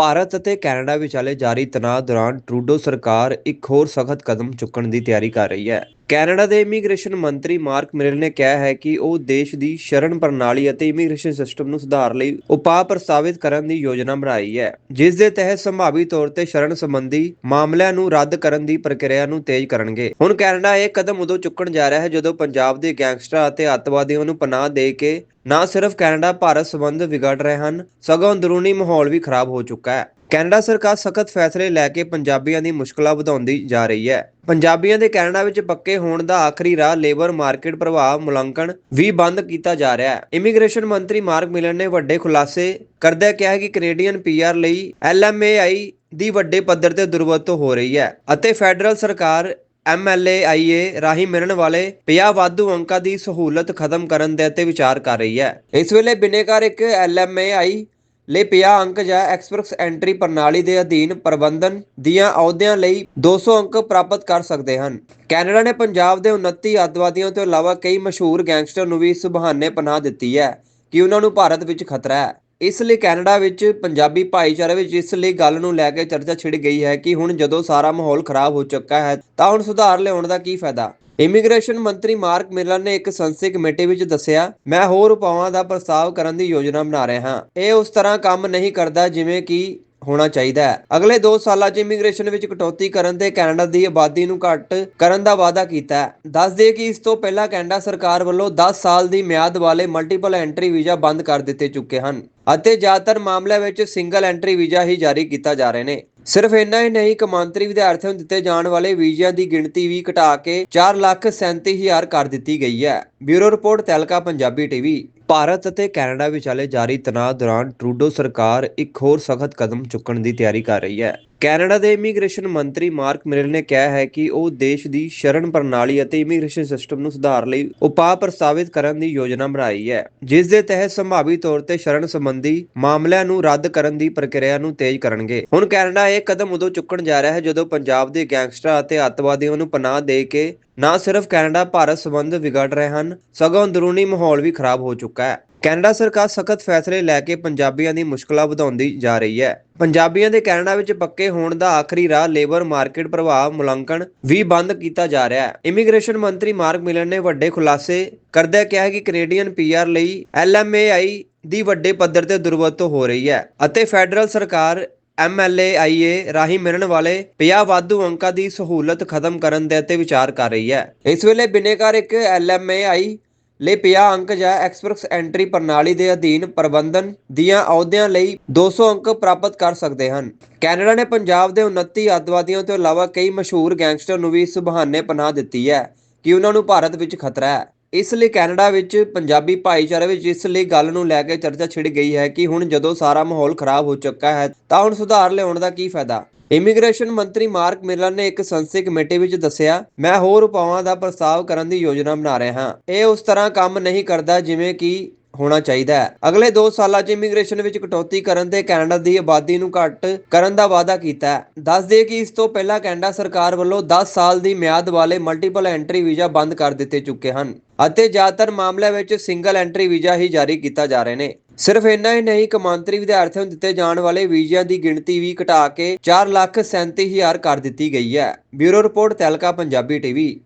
ਭਾਰਤ ਅਤੇ ਕੈਨੇਡਾ ਵਿਚਾਲੇ ਜਾਰੀ ਤਣਾਅ ਦੌਰਾਨ ਟਰੂਡੋ ਸਰਕਾਰ ਇੱਕ ਹੋਰ ਸਖਤ ਕਦਮ ਚੁੱਕਣ ਦੀ ਤਿਆਰੀ ਕਰ ਰਹੀ ਹੈ। ਕੈਨੇਡਾ ਦੇ ਇਮੀਗ੍ਰੇਸ਼ਨ ਮੰਤਰੀ ਮਾਰਕ ਮਿਰਲ ਨੇ ਕਿਹਾ ਹੈ ਕਿ ਉਹ ਦੇਸ਼ ਦੀ ਸ਼ਰਨ ਪ੍ਰਣਾਲੀ ਅਤੇ ਇਮੀਗ੍ਰੇਸ਼ਨ ਸਿਸਟਮ ਨੂੰ ਸੁਧਾਰ ਲਈ ਉਪਾਅ ਪ੍ਰਸਤਾਵਿਤ ਕਰਨ ਦੀ ਯੋਜਨਾ ਬਣਾਈ ਹੈ, ਜਿਸ ਦੇ ਤਹਿਤ ਸੰਭਾਵੀ ਤੌਰ ਤੇ ਸ਼ਰਨ ਸੰਬੰਧੀ ਮਾਮਲਿਆਂ ਨੂੰ ਰੱਦ ਕਰਨ ਦੀ ਪ੍ਰਕਿਰਿਆ ਨੂੰ ਤੇਜ਼ ਕਰਨਗੇ। ਹੁਣ ਕੈਨੇਡਾ ਇਹ ਕਦਮ ਉਦੋਂ ਚੁੱਕਣ ਜਾ ਰਿਹਾ ਹੈ ਜਦੋਂ ਪੰਜਾਬ ਦੇ ਗੈਂਗਸਟਰਾਂ ਅਤੇ ਅੱਤਵਾਦੀਆਂ ਨੂੰ ਪਨਾਹ ਦੇ ਕੇ ਨਾ ਸਿਰਫ ਕੈਨੇਡਾ ਭਾਰਤ ਸੰਬੰਧ ਵਿਗੜ ਰਹੇ ਹਨ, ਸਗੋਂ ਅੰਦਰੂਨੀ ਮਾਹੌਲ ਵੀ ਖਰਾਬ ਹੋ ਚੁੱਕਾ ਹੈ। ਕੈਨੇਡਾ ਸਰਕਾਰ ਸਖਤ ਫੈਸਲੇ ਲੈ ਕੇ ਪੰਜਾਬੀਆਂ ਦੀ ਮੁਸ਼ਕਲਾਂ ਵਧਾਉਂਦੀ ਜਾ ਰਹੀ ਹੈ। ਪੰਜਾਬੀਆਂ ਦੇ ਕੈਨੇਡਾ ਵਿੱਚ ਪੱਕੇ ਹੋਣ ਦਾ ਆਖਰੀ ਰਾਹ ਲੇਬਰ ਮਾਰਕੀਟ ਪ੍ਰਭਾਵ ਮੁਲਾਂਕਣ ਵੀ ਬੰਦ ਕੀਤਾ ਜਾ ਰਿਹਾ ਹੈ। ਇਮੀਗ੍ਰੇਸ਼ਨ ਮੰਤਰੀ ਮਾਰਕ ਮਿਲਨ ਨੇ ਵੱਡੇ ਖੁਲਾਸੇ ਕਰਦਿਆਂ ਕਿਹਾ ਕਿ ਕੈਨੇਡੀਅਨ ਪੀਆਰ ਲਈ ਐਲਐਮਏਆਈ ਦੀ ਵੱਡੇ ਪੱਧਰ ਤੇ ਦੁਰਵਰਤੋਂ ਹੋ ਰਹੀ ਹੈ ਅਤੇ ਫੈਡਰਲ ਸਰਕਾਰ ਐਮਐਲਏਆਈਏ ਰਾਹੀਂ ਮਿਲਣ ਵਾਲੇ 50 ਵਾਧੂ ਅੰਕਾਂ ਦੀ ਸਹੂਲਤ ਖਤਮ ਕਰਨ ਦੇ ਉੱਤੇ ਵਿਚਾਰ ਕਰ ਰਹੀ ਹੈ। ਇਸ ਵੇਲੇ ਬਿਨੇਕਾਰ ਇੱਕ ਐਲਐਮਏਆਈ ਲਈ 50 ਅੰਕ ਜਾਂ ਐਕਸਪ੍ਰੈਸ ਐਂਟਰੀ ਪ੍ਰਣਾਲੀ ਦੇ ਅਧੀਨ ਪ੍ਰਬੰਧਨ ਦੀਆਂ ਅਹੁਦਿਆਂ ਲਈ 200 ਅੰਕ ਪ੍ਰਾਪਤ ਕਰ ਸਕਦੇ ਹਨ। ਕੈਨੇਡਾ ਨੇ ਪੰਜਾਬ ਦੇ 29 ਅੱਤਵਾਦੀਆਂ ਤੋਂ ਇਲਾਵਾ ਕਈ ਮਸ਼ਹੂਰ ਗੈਂਗਸਟਰ ਨੂੰ ਵੀ ਇਸ ਪਨਾਹ ਦਿੱਤੀ ਹੈ ਕਿ ਉਹਨਾਂ ਨੂੰ ਭਾਰਤ ਵਿੱਚ ਖਤਰਾ ਹੈ। ਇਸ ਲਈ ਕੈਨੇਡਾ ਵਿੱਚ ਪੰਜਾਬੀ ਭਾਈਚਾਰੇ ਵਿੱਚ ਇਸ ਲਈ ਗੱਲ ਨੂੰ ਲੈ ਕੇ ਚਰਚਾ ਛਿੜ ਗਈ ਹੈ ਕਿ ਹੁਣ ਜਦੋਂ ਸਾਰਾ ਮਾਹੌਲ ਖਰਾਬ ਹੋ ਚੁੱਕਾ ਹੈ, ਤਾਂ ਹੁਣ ਸੁਧਾਰ ਲਿਆਉਣ ਦਾ ਕੀ ਫਾਇਦਾ? ਇਮੀਗ੍ਰੇਸ਼ਨ ਮੰਤਰੀ ਮਾਰਕ ਮਿਲਨ ਨੇ ਇੱਕ ਸੰਸਦੀ ਕਮੇਟੀ ਵਿੱਚ ਦੱਸਿਆ, ਮੈਂ ਹੋਰ ਉਪਾਵਾਂ ਦਾ ਪ੍ਰਸਤਾਵ ਕਰਨ ਦੀ ਯੋਜਨਾ ਬਣਾ ਰਿਹਾ ਹਾਂ। ਇਹ ਉਸ ਤਰ੍ਹਾਂ ਕੰਮ ਨਹੀਂ ਕਰਦਾ ਜਿਵੇਂ ਕਿ ਹੋਣਾ ਚਾਹੀਦਾ ਹੈ। ਅਗਲੇ 2 ਸਾਲਾਂ 'ਚ ਇਮੀਗ੍ਰੇਸ਼ਨ ਵਿੱਚ ਕਟੌਤੀ ਕਰਨ ਤੇ ਕੈਨੇਡਾ ਦੀ ਆਬਾਦੀ ਨੂੰ ਘੱਟ ਕਰਨ ਦਾ ਵਾਅਦਾ ਕੀਤਾ ਹੈ। ਦੱਸ ਦਈਏ ਕਿ ਇਸ ਤੋਂ ਪਹਿਲਾਂ ਕੈਨੇਡਾ ਸਰਕਾਰ ਵੱਲੋਂ 10 ਸਾਲ ਦੀ ਮਿਆਦ ਵਾਲੇ ਮਲਟੀਪਲ ਐਂਟਰੀ ਵੀਜ਼ਾ ਬੰਦ ਕਰ ਦਿੱਤੇ ਚੁੱਕੇ ਹਨ ਅਤੇ ਜ਼ਿਆਦਾਤਰ ਮਾਮਲਿਆਂ ਵਿੱਚ ਸਿੰਗਲ ਐਂਟਰੀ ਵੀਜ਼ਾ ਹੀ ਜਾਰੀ ਕੀਤਾ ਜਾ ਰਹੇ ਨੇ। ਸਿਰਫ ਇੰਨਾ ਹੀ ਨਹੀਂ ਕਮਾਂਤਰੀ ਵਿਦਿਆਰਥੀਆਂ ਨੂੰ ਦਿੱਤੇ ਜਾਣ ਵਾਲੇ ਵੀਜ਼ਿਆਂ ਦੀ ਗਿਣਤੀ ਵੀ ਘਟਾ ਕੇ 437000 ਕਰ ਦਿੱਤੀ ਗਈ ਹੈ। ਬਿਊਰੋ ਰਿਪੋਰਟ ਤੈਲਕਾ, ਪੰਜਾਬੀ ਟੀਵੀ। ਭਾਰਤ ਅਤੇ ਕੈਨੇਡਾ ਵਿਚਾਲੇ ਜਾਰੀ ਤਣਾਅ ਦੌਰਾਨ ਟਰੂਡੋ ਸਰਕਾਰ ਇੱਕ ਹੋਰ ਸਖਤ ਕਦਮ ਚੁੱਕਣ ਦੀ ਤਿਆਰੀ ਕਰ ਰਹੀ ਹੈ। ਕੈਨੇਡਾ ਦੇ ਇਮੀਗ੍ਰੇਸ਼ਨ ਮੰਤਰੀ ਮਾਰਕ ਮਿਰਲ ਨੇ ਕਿਹਾ ਹੈ ਕਿ ਉਹ ਦੇਸ਼ ਦੀ ਸ਼ਰਨ ਪ੍ਰਣਾਲੀ ਅਤੇ ਇਮੀਗ੍ਰੇਸ਼ਨ ਸਿਸਟਮ ਨੂੰ ਸੁਧਾਰ ਲਈ ਉਪਾਅ ਪ੍ਰਸਤਾਵਿਤ ਕਰਨ ਦੀ ਯੋਜਨਾ ਬਣਾਈ ਹੈ, ਜਿਸ ਦੇ ਤਹਿਤ ਸੰਭਾਵੀ ਤੌਰ ਤੇ ਸ਼ਰਨ ਸੰਬੰਧੀ ਮਾਮਲਿਆਂ ਨੂੰ ਰੱਦ ਕਰਨ ਦੀ ਪ੍ਰਕਿਰਿਆ ਨੂੰ ਤੇਜ਼ ਕਰਨਗੇ। ਹੁਣ ਕੈਨੇਡਾ ਇਹ ਕਦਮ ਉਦੋਂ ਚੁੱਕਣ ਜਾ ਰਿਹਾ ਹੈ ਜਦੋਂ ਪੰਜਾਬ ਦੇ ਗੈਂਗਸਟਰਾਂ ਅਤੇ ਅੱਤਵਾਦੀਆਂ ਨੂੰ ਪਨਾਹ ਦੇ ਕੇ ਨਾ ਸਿਰਫ ਕੈਨੇਡਾ, ਭਾਰਤ ਸੰਬੰਧ ਵਿਗੜ ਰਹੇ ਹਨ, ਸਗੋਂ ਅੰਦਰੂਨੀ ਮਾਹੌਲ ਵੀ ਖਰਾਬ ਹੋ ਚੁੱਕਾ ਹੈ। ਕੈਨੇਡਾ ਸਰਕਾਰ ਸਖਤ ਫੈਸਲੇ ਲੈ ਕੇ ਪੰਜਾਬੀਆਂ ਦੀ ਮੁਸ਼ਕਲਾਂ ਵਧਾਉਂਦੀ ਜਾ ਰਹੀ ਹੈ। ਪੰਜਾਬੀਆਂ ਦੇ ਕੈਨੇਡਾ ਵਿੱਚ ਪੱਕੇ ਹੋਣ ਦਾ ਆਖਰੀ ਰਾਹ ਲੇਬਰ ਮਾਰਕੀਟ ਪ੍ਰਭਾਵ ਮੁਲਾਂਕਣ ਵੀ ਬੰਦ ਕੀਤਾ ਜਾ ਰਿਹਾ ਹੈ। ਇਮੀਗ੍ਰੇਸ਼ਨ ਮੰਤਰੀ ਮਾਰਕ ਮਿਲਨ ਨੇ ਵੱਡੇ ਖੁਲਾਸੇ ਕਰਦਿਆਂ ਕਿਹਾ ਕਿ ਕੈਨੇਡੀਅਨ ਪੀਆਰ ਲਈ ਐਲਐਮਏਆਈ ਦੀ ਵੱਡੇ ਪੱਧਰ ਤੇ ਦੁਰਵਰਤੋਂ ਹੋ ਰਹੀ ਹੈ ਅਤੇ ਫੈਡਰਲ ਸਰਕਾਰ ਐਮਐਲਏਆਈਏ ਰਾਹੀਂ ਮਿਲਣ ਵਾਲੇ 50 ਵਾਧੂ ਅੰਕਾਂ ਦੀ ਸਹੂਲਤ ਖਤਮ ਕਰਨ ਦੇ ਉੱਤੇ ਵਿਚਾਰ ਕਰ ਰਹੀ ਹੈ। ਇਸ ਵੇਲੇ ਬਿਨੇਕਾਰ ਇੱਕ ਐਲਐਮਏਆਈ ਲਈ 50 ਅੰਕ ਜਾਂ ਐਕਸਪ੍ਰੈਸ ਐਂਟਰੀ ਪ੍ਰਣਾਲੀ ਦੇ ਅਧੀਨ ਪ੍ਰਬੰਧਨ ਦੀਆਂ ਅਹੁਦਿਆਂ ਲਈ 200 ਅੰਕ ਪ੍ਰਾਪਤ ਕਰ ਸਕਦੇ ਹਨ। ਕੈਨੇਡਾ ਨੇ ਪੰਜਾਬ ਦੇ 29 ਅੱਤਵਾਦੀਆਂ ਤੋਂ ਇਲਾਵਾ ਕਈ ਮਸ਼ਹੂਰ ਗੈਂਗਸਟਰ ਨੂੰ ਵੀ ਇਸ ਬਹਾਨੇ ਪਨਾਹ ਦਿੱਤੀ ਹੈ ਕਿ ਉਹਨਾਂ ਨੂੰ ਭਾਰਤ ਵਿੱਚ ਖਤਰਾ ਹੈ। ਇਸ ਲਈ ਕੈਨੇਡਾ ਵਿੱਚ ਪੰਜਾਬੀ ਭਾਈਚਾਰੇ ਵਿੱਚ ਇਸ ਲਈ ਗੱਲ ਨੂੰ ਲੈ ਕੇ ਚਰਚਾ ਛਿੜ ਗਈ ਹੈ ਕਿ ਹੁਣ ਜਦੋਂ ਸਾਰਾ ਮਾਹੌਲ ਖਰਾਬ ਹੋ ਚੁੱਕਾ ਹੈ, ਤਾਂ ਹੁਣ ਸੁਧਾਰ ਲਿਆਉਣ ਦਾ ਕੀ ਫਾਇਦਾ? ਇਮੀਗ੍ਰੇਸ਼ਨ ਮੰਤਰੀ ਮਾਰਕ ਮਿਲਨ ਨੇ ਇੱਕ ਸੰਸਦੀ ਕਮੇਟੀ ਵਿੱਚ ਦੱਸਿਆ, ਮੈਂ ਹੋਰ ਉਪਾਵਾਂ ਦਾ ਪ੍ਰਸਤਾਵ ਕਰਨ ਦੀ ਯੋਜਨਾ ਬਣਾ ਰਿਹਾ ਹਾਂ। ਇਹ ਉਸ ਤਰ੍ਹਾਂ ਕੰਮ ਨਹੀਂ ਕਰਦਾ ਜਿਵੇਂ ਕਿ ਹੋਣਾ ਚਾਹੀਦਾ ਹੈ। ਅਗਲੇ 2 ਸਾਲਾਂ 'ਚ ਇਮੀਗ੍ਰੇਸ਼ਨ ਵਿੱਚ ਕਟੌਤੀ ਕਰਨ ਤੇ ਕੈਨੇਡਾ ਦੀ ਆਬਾਦੀ ਨੂੰ ਘੱਟ ਕਰਨ ਦਾ ਵਾਅਦਾ ਕੀਤਾ ਹੈ। ਦੱਸ ਦਈਏ ਕਿ ਇਸ ਤੋਂ ਪਹਿਲਾਂ ਕੈਨੇਡਾ ਸਰਕਾਰ ਵੱਲੋਂ 10 ਸਾਲ ਦੀ ਮਿਆਦ ਵਾਲੇ ਮਲਟੀਪਲ ਐਂਟਰੀ ਵੀਜ਼ਾ ਬੰਦ ਕਰ ਦਿੱਤੇ ਚੁੱਕੇ ਹਨ ਅਤੇ ਜ਼ਿਆਦਾਤਰ ਮਾਮਲਿਆਂ ਵਿੱਚ ਸਿੰਗਲ ਐਂਟਰੀ ਵੀਜ਼ਾ ਹੀ ਜਾਰੀ ਕੀਤਾ ਜਾ ਰਹੇ ਨੇ। ਸਿਰਫ ਇੰਨਾ ਹੀ ਨਹੀਂ ਕਮਾਂਤਰੀ ਵਿਦਿਆਰਥੀਆਂ ਨੂੰ ਦਿੱਤੇ ਜਾਣ ਵਾਲੇ ਵੀਜ਼ਿਆਂ ਦੀ ਗਿਣਤੀ ਵੀ ਘਟਾ ਕੇ 437000 ਕਰ ਦਿੱਤੀ ਗਈ ਹੈ। ਬਿਊਰੋ ਰਿਪੋਰਟ ਤੈਲਕਾ, ਪੰਜਾਬੀ ਟੀਵੀ।